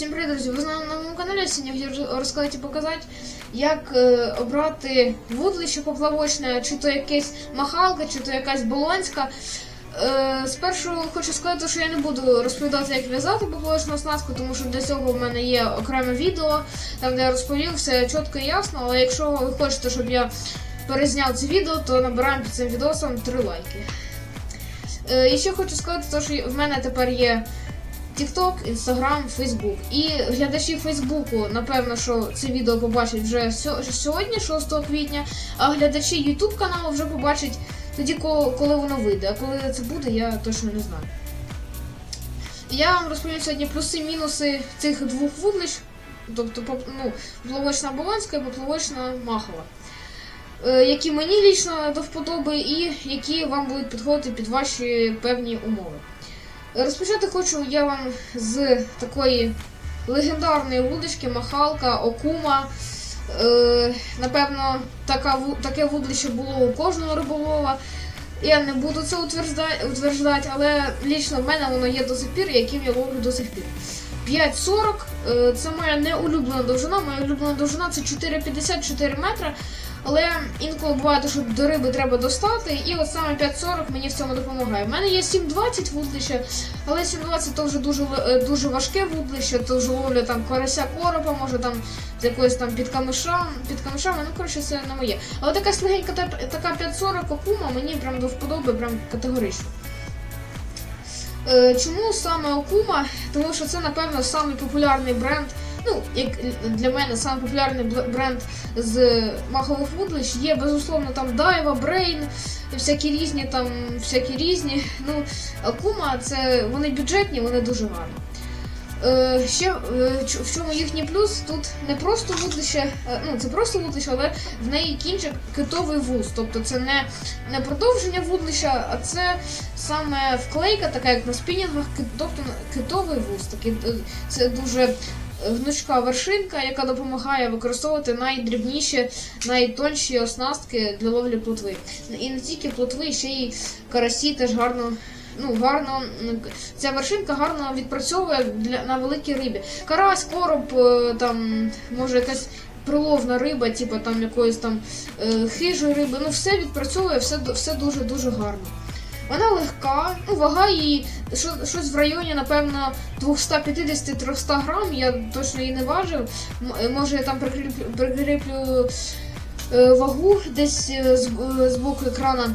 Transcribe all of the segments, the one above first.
Всім привіт, друзі! Ви на моєму каналі сьогодні я хотів розказати і показати, як е, обрати вудлище поплавочне, чи то якась махалка, чи то якась болонська. Е, спершу хочу сказати, що я не буду розповідати, як в'язати поплавочну оснастку, тому що для цього в мене є окреме відео, там де я розповів все чітко і ясно. Але якщо ви хочете, щоб я перезняв це відео, то набираємо під цим відосом 3 лайки. Е, і ще хочу сказати, що в мене тепер є TikTok, Instagram, Facebook. І глядачі Фейсбуку, напевно, що це відео побачать вже сьогодні, 6 квітня, а глядачі YouTube каналу вже побачать тоді, коли воно вийде. А коли це буде, я точно не знаю. Я вам розповім сьогодні плюси-мінуси цих двох вудлищ, тобто ну, поплавочна Болонська і поплавочна Махова. Е, Які мені лічно до вподоби, і які вам будуть підходити під ваші певні умови. Розпочати хочу я вам з такої легендарної вудочки, махалка, окума. Е, напевно, така, таке вудлище було у кожного риболова. Я не буду це утверждати, але лічно в мене воно є до сих пір, яким я ловлю до сих пір. 5,40 е, це моя неулюблена довжина. Моя улюблена довжина це 4,54 метра. Але інколи буває, що до риби треба достати, і от саме 5,40 мені в цьому допомагає. У мене є 7,20 вудлище, але 7,20 то вже дуже е, дуже важке вудлище, то вже ловля там карася коропа, може там з якоюсь там під камишам, під камишами, ну коротше, це не моє. Але така слегенька така 5,40 окума мені прям до вподоби, прям категорично. Е, Чому саме Окума? Тому що це, напевно, самий бренд. Ну, як для мене самий бренд з махових вудлищ. Є, безусловно, там Дайва, Брейн, всякі різні там, всякі різні. Ну, Акума це вони бюджетні, вони дуже гарні. Е, ще е, в чому їхній плюс? Тут не просто вудлище, е, ну це просто вудлище, але в неї кінчик китовий вуз. Тобто це не, не продовження вудлища, а це саме вклейка, така як на спінінгах, тобто китовий вуз. Такий, е, це дуже гнучка вершинка, яка допомагає використовувати найдрібніші, найтонші оснастки для ловлі плотви. І не тільки плотви, ще й карасі теж гарно. Ну, гарно ця вершинка гарно відпрацьовує для на великій рибі. Карась, короб, е, там може якась приловна риба, типу там якоїсь там е, хижої риби. Ну все відпрацьовує, все все дуже дуже гарно. Вона легка, ну вага її щось в районі, напевно, 250-300 грам. Я точно її не важив. Може я там прикріплю, прикріплю е, вагу десь е, е, з боку екрана.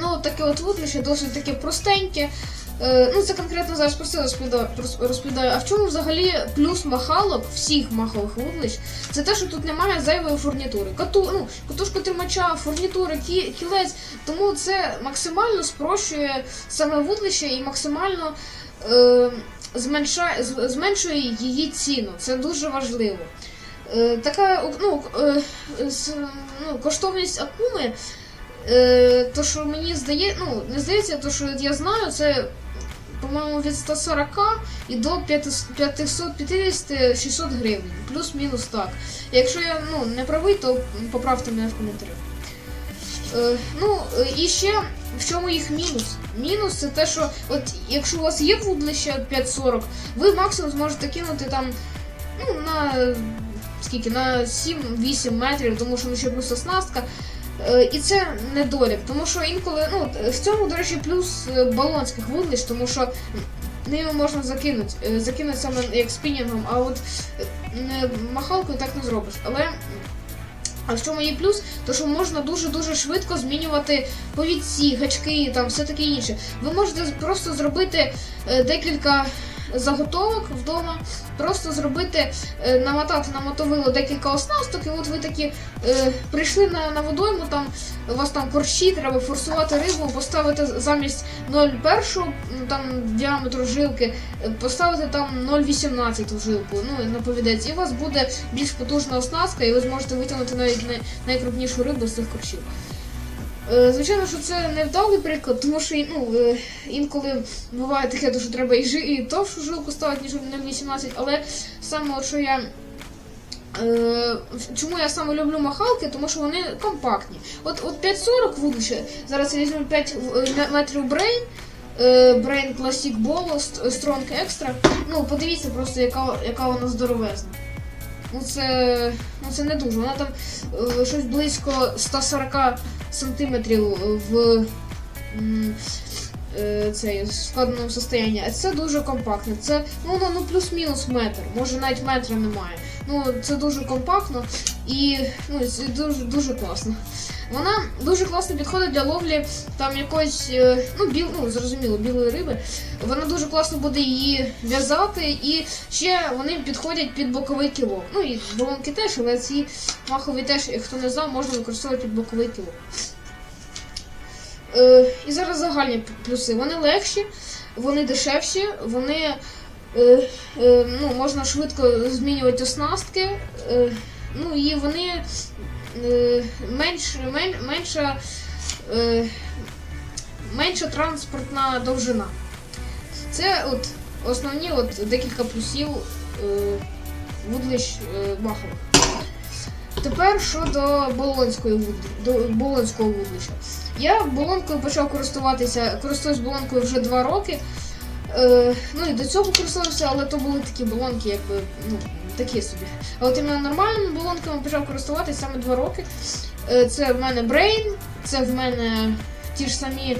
Ну, таке от вудлище досить таке простеньке. Е, ну, це конкретно зараз про це розповідаю, розповідаю. А в чому взагалі плюс махалок всіх махових вудлищ? Це те, що тут немає зайвої фурнітури. Кату, ну, катушку тримача, фурнітури, кі, кілець. Тому це максимально спрощує саме вудлище і максимально е, зменшає, зменшує її ціну. Це дуже важливо. Е, така ну, е, ну, коштовність акуми. Е, то, що мені здає, ну, не здається, то, що я знаю, це, по-моєму, від 140 і до 550-600 гривень. Плюс-мінус так. Якщо я ну, не правий, то поправте мене в коментарях. Е, ну, і ще в чому їх мінус? Мінус це те, що от якщо у вас є вудлище 540, ви максимум зможете кинути там ну, на скільки, на 7-8 метрів, тому що ну, ще плюс оснастка. Е, І це недолік, тому що інколи, ну, в цьому, до речі, плюс е, балонських вудлищ, тому що ними можна закинути, е, закинути саме як спінінгом, а от махалкою так не зробиш. Але а в чому є плюс? То що можна дуже-дуже швидко змінювати повідці, гачки, там все таке інше. Ви можете просто зробити декілька заготовок вдома, просто зробити, е, намотати на мотовило декілька оснасток, і от ви такі е, прийшли на, на водойму, там у вас там корчі, треба форсувати рибу, поставити замість 0,1 м, там діаметру жилки, е, поставити там 0,18 жилку, ну на повідець, і у вас буде більш потужна оснастка, і ви зможете витягнути навіть най, найкрупнішу рибу з цих корчів. Е, Звичайно, що це невдалий приклад, тому що ну, е, інколи буває таке, що треба і, жи, і товшу жилку ставити, ніж 0,18, але саме от що я. Е, чому я саме люблю махалки? Тому що вони компактні. От, от 5,40 вудлище, зараз я візьму 5 е, метрів брейн, Brain Classic Ball Strong Extra. Ну, подивіться просто, яка, яка вона здоровезна. Ну це, ну це не дуже. Вона там щось близько 140 сантиметрів в е, цей, складеному состоянні. А це дуже компактне. Це ну, ну, плюс-мінус метр. Може навіть метра немає. Ну, це дуже компактно і ну, це дуже, дуже класно. Вона дуже класно підходить для ловлі там якоїсь, е, ну, біл, ну, зрозуміло, білої риби. Вона дуже класно буде її в'язати, і ще вони підходять під боковий кілок. Ну і болонки теж, але ці махові теж, хто не знав, можна використовувати під боковий кілок. Е, і зараз загальні плюси. Вони легші, вони дешевші, вони е, е, ну, можна швидко змінювати оснастки. Е, ну і вони менш, мен, менша, е, менша транспортна довжина. Це от основні от декілька плюсів е, вудлищ е. Тепер щодо болонської до болонського вудлища. Я болонкою почав користуватися, користуюсь болонкою вже два роки. Е, ну і до цього користувався, але то були такі болонки, якби ну, такі собі. А от іменно нормальними болонками почав користуватися саме два роки. Е, це в мене Brain, це в мене ті ж самі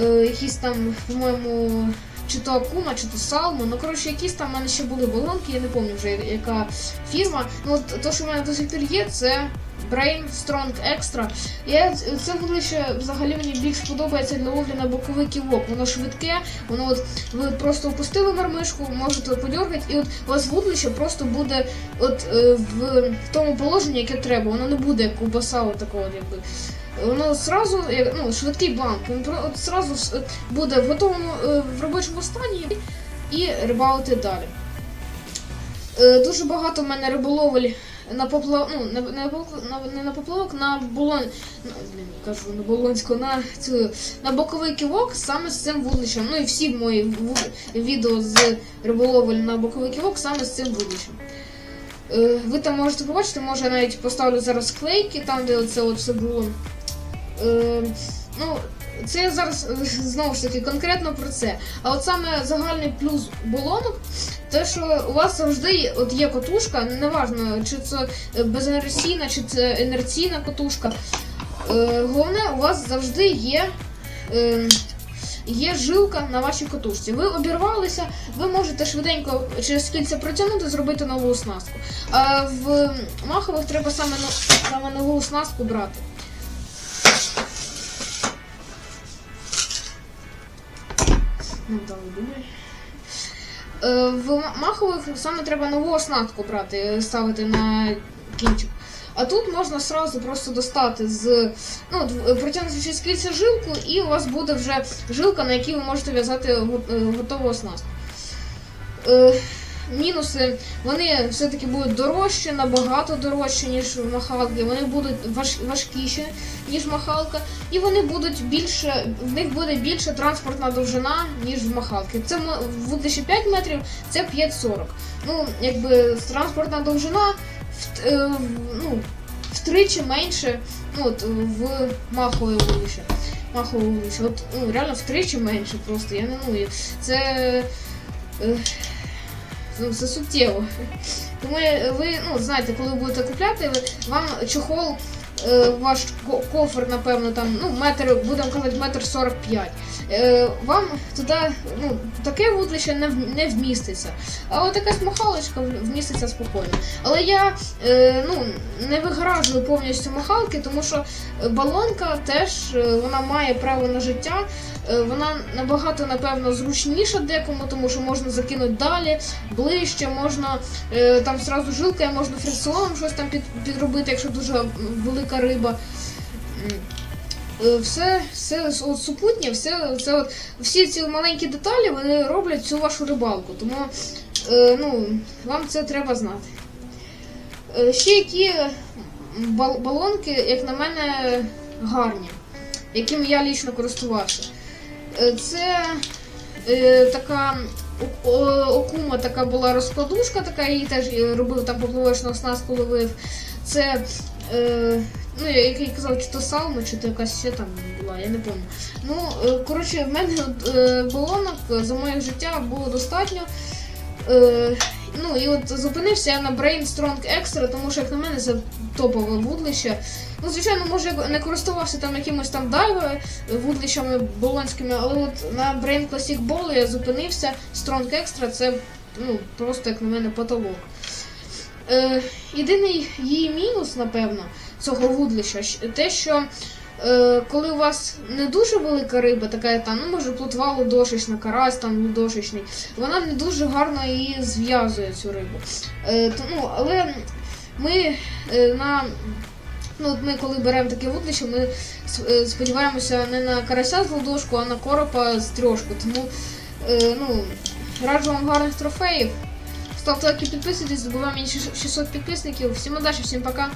е, якісь там, по-моєму, чи то Акума, чи то Салмо. Ну, коротше, якісь там в мене ще були болонки, я не пам'ятаю вже яка фірма. Ну, от то, що в мене до сих пір є, це Brain Strong Extra. Я, це вудлище взагалі мені більш подобається для ловлі на боковий кілок. Воно швидке, воно от ви просто опустили мармишку, можете подергати, і от у вас вудлище просто буде от е, в тому положенні, яке треба. Воно не буде як у басалу такого, якби. Воно зразу, як, ну, швидкий бланк, він от зразу с- от буде в готовому е, в робочому стані і рибалити далі. Е, дуже багато в мене риболовель на поплав... ну, на, поплав- на, не на поплавок, на болон... Ну, блін, кажу, на болонську, на цю на боковий ківок саме з цим вудлищем. Ну і всі мої ву- відео з риболовель на боковий ківок саме з цим вудлищем. Е, ви там можете побачити, може я навіть поставлю зараз склейки, там де це от все було. Е, ну, це я зараз знову ж таки конкретно про це. А от саме загальний плюс болонок, те, що у вас завжди от є котушка, неважно, чи це е, безінерційна, чи це інерційна котушка. Е, головне, у вас завжди є. Е, Є жилка на вашій котушці. Ви обірвалися, ви можете швиденько через кільця протягнути, зробити нову оснастку. А в махових треба саме, саме нову оснастку брати. В махових саме треба нову оснатку брати, е, ставити на кінчик. А тут можна сразу просто достати з ну, дв- протягнути через кільця жилку, і у вас буде вже жилка, на якій ви можете в'язати е, готову оснастку. Мінуси, вони все-таки будуть дорожчі, набагато дорожчі, ніж махалки. Вони будуть важ, важкіші, ніж махалка, і вони будуть більше, в них буде більша транспортна довжина, ніж в махалки. Це в вудлищі 5 метрів, це 5,40. Ну, якби транспортна довжина в, е, ну, втричі менше ну, от, в махове вудлище. Махове вудлище. От, ну, реально втричі менше просто. Я не ну, це. Е, ну, це суттєво. Тому ви ну, знаєте, коли будете купляти, ви, вам чохол, е, ваш ко- кофр, напевно, там, ну, метр, будемо казати, метр 45. Е, вам туди ну, таке вудлище не, не вміститься. А от якась махалочка вміститься спокійно. Але я е, ну, не вигражую повністю махалки, тому що балонка теж е, вона має право на життя. Е, Вона набагато, напевно, зручніша декому, тому що можна закинути далі, ближче, можна е, там зразу жилкою, можна фрикціоном щось там під, підробити, якщо дуже велика риба. Е, Все, все от, супутнє, все, це от, всі ці маленькі деталі вони роблять цю вашу рибалку. Тому е, ну, вам це треба знати. Е, ще які бал- балонки, як на мене, гарні, якими я лічно користувався. Е, Це е, така окума така була розкладушка, така її теж робив там поплавочну оснастку ловив. Це е, Ну, як я казав, чи то салма, чи то якась ще там була, я не пам'ятаю. Ну, е, коротше, в мене е, балонок за моє життя було достатньо. Е, ну і от зупинився я на Brain Strong Extra, тому що, як на мене, це топове вудлище. Ну, звичайно, може, не користувався там якимось там дайвами, вудлищами болонськими, але от на Brain Classic Ball я зупинився. Strong Extra це ну, просто, як на мене, потолок. Е, єдиний її мінус, напевно, цього вудлища, те, що е, коли у вас не дуже велика риба, така там, ну може плотва лудошечна, карась там лудошечний, вона не дуже гарно її зв'язує цю рибу. Е, то, ну, але ми е, на. Ну, от ми коли беремо таке вудлище, ми е, сподіваємося не на карася з ладошку, а на коропа з трьошку. Тому е, ну, раджу вам гарних трофеїв. Ставте лайки, підписуйтесь, здобуваємо мені 600 підписників. Всім удачі, всім пока!